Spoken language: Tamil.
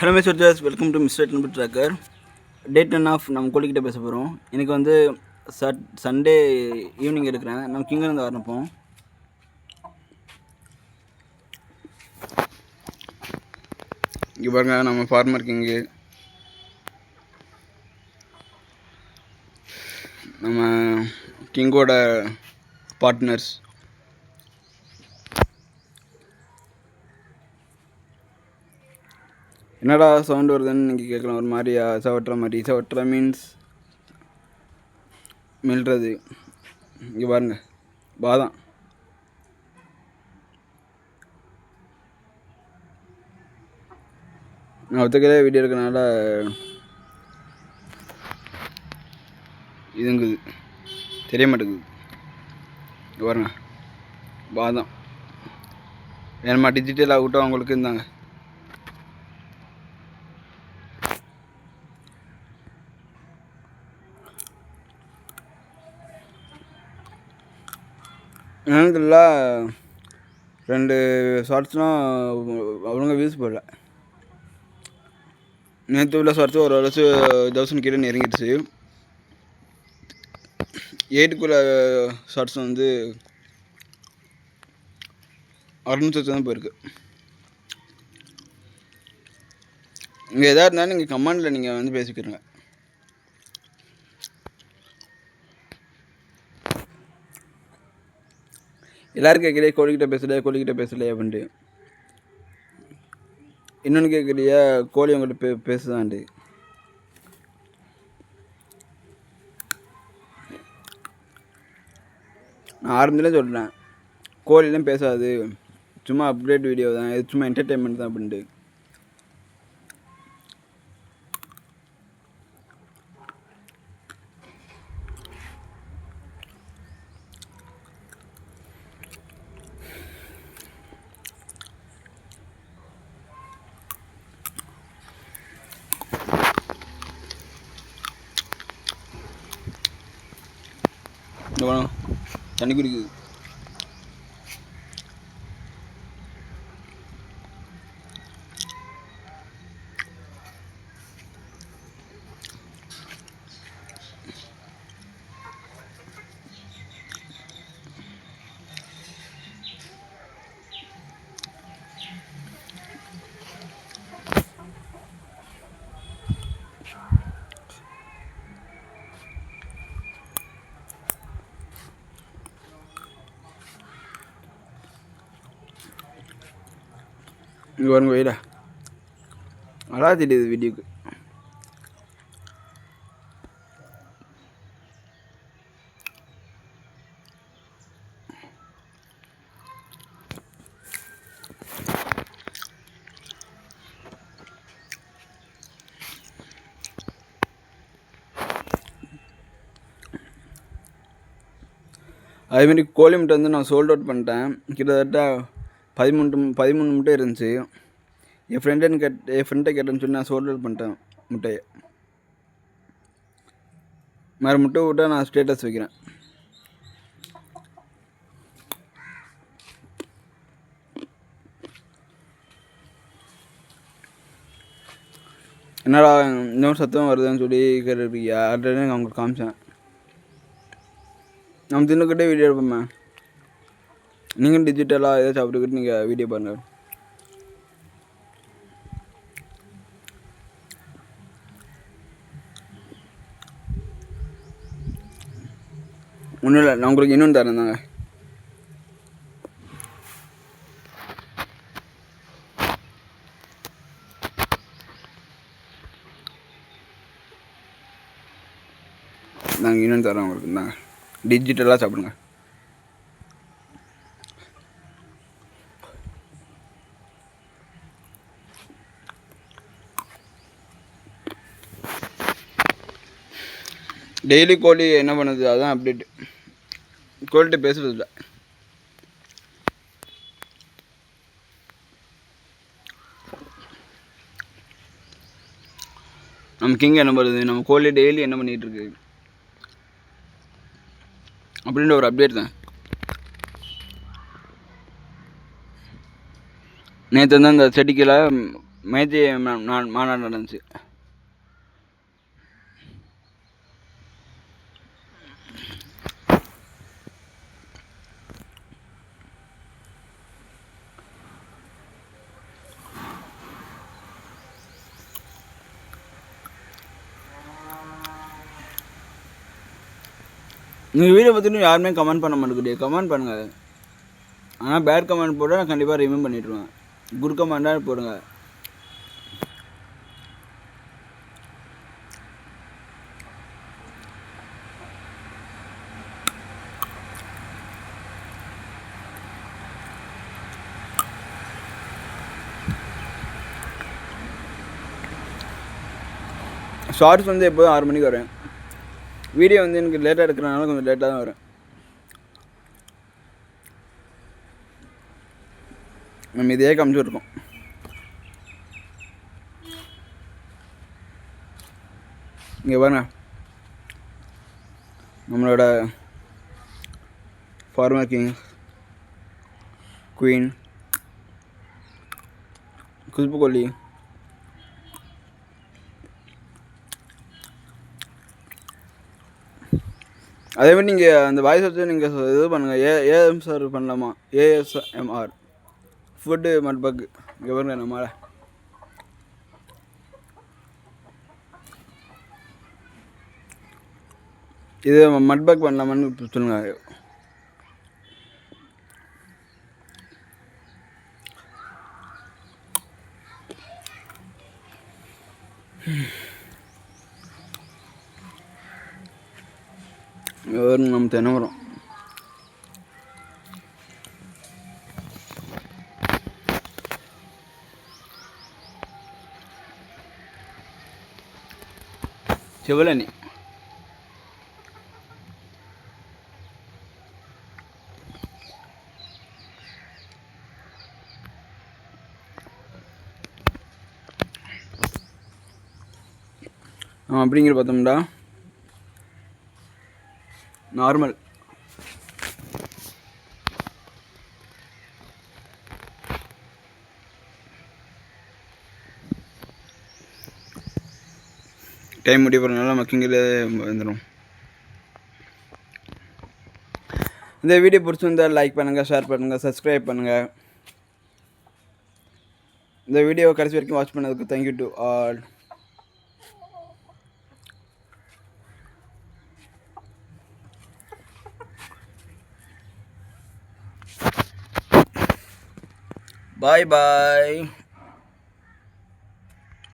Hello miss Jazz welcome to mister number tracker day ten of நம்ம கோழிக்கிட்ட பேச போகிறோம் எனக்கு வந்து சட் சண்டே ஈவினிங் இருக்கிறேன் நம்ம கிங்கிலேருந்து ஆரம்பிப்போம் இங்கே பாருங்க நம்ம ஃபார்மர் கிங்கு நம்ம கிங்கோட பார்ட்னர்ஸ் என்னடா சவுண்ட் வருதுன்னு நீங்கள் கேட்கலாம். ஒரு மாதிரியா? சவட்டுற மாதிரி. சவட்டுற மீன்ஸ் மில்றது. இங்கே பாருங்க. பாதாம். நான் ஒத்துக்கவே வீடியோ இருக்கிறனால இதுங்குது. தெரிய மாட்டேங்குது. இங்க பாருங்க. பாதாம். வேணுமா டிஜிட்டல் ஆகட்டும் அவங்களுக்கு இருந்தாங்க எனக்குல ரெண்டு ஷார்ட்ஸ்லாம் ஒழுங்காக வியூஸ் போடல. நேற்று உள்ள ஷார்ட்ஸ் ஒரு வருஷம் தௌசண்ட் கிட்ட நெருங்கிடுச்சு. எயிட்டுக்குள்ள ஷார்ட்ஸ் வந்து அறுநூற்றி தான் போயிருக்கு. இங்கே எதாக இருந்தாலும் நீங்கள் கமெண்டில் நீங்கள் வந்து பேசிக்கிறீங்க எல்லாரும் கேட்குறியா கோழிக்கிட்ட பேசலையா கோழிக்கிட்ட பேசலையா அப்படின்ட்டு. இன்னொன்று கேட்குறியா கோழி உங்கள்கிட்ட பே பேசுதான்ட்டு. நான் ஆரம்பத்தில் சொல்கிறேன் கோழிலாம் பேசாது. சும்மா அப்டேட் வீடியோ தான் இது சும்மா என்டர்டெயின்மெண்ட் தான் அப்படின்ட்டு. இந்த பழம் தண்ணி குடிக்குது. இங்கே வருங்க வெயிடா நல்லா தெரியுது வீடியோக்கு. அதேமாரி கோழி முட்டை வந்து நான் சோல்ட் அவுட் பண்ணிட்டேன். கிட்டத்தட்ட பதிமூணு பதிமூணு முட்டை இருந்துச்சு. என் ஃப்ரெண்டுன்னு கேட் என் ஃப்ரெண்டை கேட்டேன்னு சொல்லி நான் சோல்டர் பண்ணிட்டேன் முட்டையை. வேறு முட்டை விட்டால் நான் ஸ்டேட்டஸ் வைக்கிறேன். என்னடா இன்னொரு சத்தம் வருதுன்னு சொல்லி கேட்டுருப்பீங்க ஆல்ரெடி நான் உங்களுக்கு காமிச்சேன். நம்ம தின்னுக்கிட்டே வீடியோ எடுப்போமே. நீங்கள் டிஜிட்டலாக ஏதாச்சும் சாப்பிட்டுக்கிட்டு நீங்கள் வீடியோ பாருங்கள் ஒன்றும் இல்லை நான் உங்களுக்கு இன்னொன்று தரேன் தாங்க. நாங்கள் இன்னொன்று தரோம் உங்களுக்கு நாங்கள் டிஜிட்டலாக சாப்பிடுங்க. டெய்லி கோழி என்ன பண்ணுது? அதான் அப்டேட் கோழிட்ட பேசுறது இல்லை நம்ம கிங் என்ன பண்ணுது? நம்ம கோழி டெய்லி என்ன பண்ணிட்டு இருக்கு? அப்படின்ற ஒரு அப்டேட் தான். நேற்று வந்து அந்த செடிக்கெல்லாம் மேத்தி மாநாடு நடந்துச்சு. நீங்கள் வீடியோ பார்த்துட்டு யாருமே கமெண்ட் பண்ண மாட்டேங்குது. கமெண்ட் பண்ணுங்கள் ஆனால் பேட் கமெண்ட் போட்டால் நான் கண்டிப்பாக ரிமூவ் பண்ணிவிடுவேன் குட் கமெண்டாக போடுங்க. ஷார்ட்ஸ் வந்து எப்போதும் ஆறு மணிக்கு வரேன். வீடியோ வந்து எனக்கு லேட்டாக எடுக்கிறனால கொஞ்சம் லேட்டாக தான் வரும். நம்ம இதே காமிச்சுருக்கோம் இங்கே பாருங்க. நம்மளோட ஃபார்மர் கிங் குயின் குஷ்பு கொல்லி அதே மாதிரி நீங்கள் அந்த வாய்ஸ் வச்சு நீங்கள் இது பண்ணுங்கள் ஏ ஏஎம் சார் பண்ணலாமா? ஏஎஸ்எம்ஆர் ஃபுட்டு மட்பக் இங்கே பாருங்க நம்மள இது மட்பக் பண்ணலாமான்னு சொல்லுங்கள் Hmm. வரும் நம்ம தென்னை செவலனி அப்படிங்கிற பார்த்தோம்டா நார்மல். டைம் முடிய போகிறதுனால மக்கிங்கில் வந்துடும் இந்த வீடியோ பிடிச்சிருந்தால் லைக் பண்ணுங்கள் ஷேர் பண்ணுங்கள் சப்ஸ்கிரைப் பண்ணுங்கள் இந்த வீடியோ கடைசி வரைக்கும் வாட்ச் பண்ணதுக்கு தேங்க்யூ டு ஆல் Bye-bye.